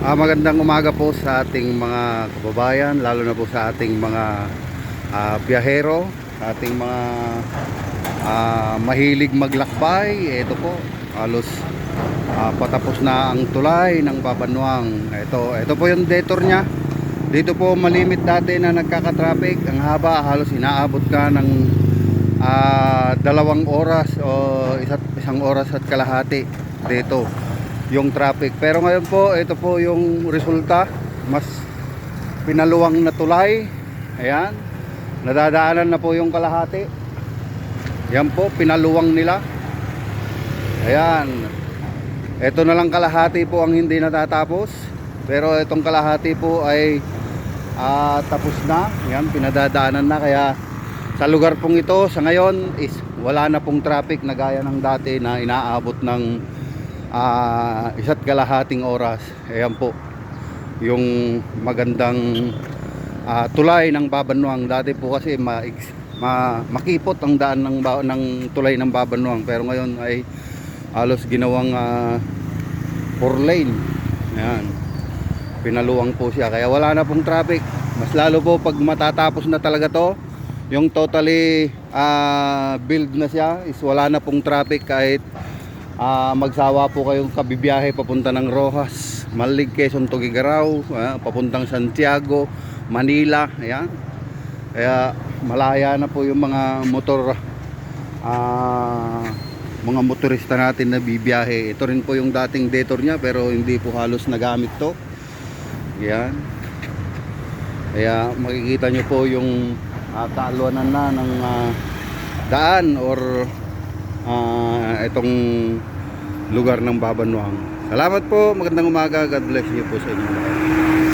Ah, magandang umaga po sa ating mga kababayan, lalo na po sa ating mga ah, biyahero, ating mga ah, mahilig maglakbay. Ito po, halos ah, patapos na ang tulay ng Babanwang. Ito, ito po yung detour niya. Dito po malimit dati na nagkaka-traffic. Ang haba, halos inaabot ka ng ah, dalawang oras o isa't, isang oras at kalahati dito yung traffic. Pero ngayon po, ito po yung resulta. Mas pinaluwang na tulay. Ayan. Nadadaanan na po yung kalahati. Yan po, pinaluwang nila. Ayan. Ito na lang kalahati po ang hindi natatapos. Pero itong kalahati po ay ah, tapos na. Yan, pinadadaanan na. Kaya sa lugar pong ito, sa ngayon, is wala na pong traffic na gaya ng dati na inaabot ng ah, isa't kalahating oras. Ayan po. Yung magandang ah, tulay ng Babanwang. Dati po kasi ma, ma- makipot ang daan ng, ba- ng tulay ng Babanwang. Pero ngayon ay halos ginawang ah, four lane. Ayan. Pinaluwang po siya. Kaya wala na pong traffic. Mas lalo po pag matatapos na talaga to. Yung totally ah, build na siya is wala na pong traffic kahit Ah, magsawa po kayong kabibiyahe papunta ng Rojas, Malig, Quezon, Tugigaraw, ah, papuntang Santiago, Manila, ayan. Kaya malaya na po yung mga motor ah, mga motorista natin na bibiyahe. Ito rin po yung dating detour niya pero hindi po halos nagamit to. Ayan. Kaya makikita nyo po yung uh, kaaluanan na ng ah, daan or itong lugar ng Babanwang. Salamat po, magandang umaga. God bless you po sa inyo.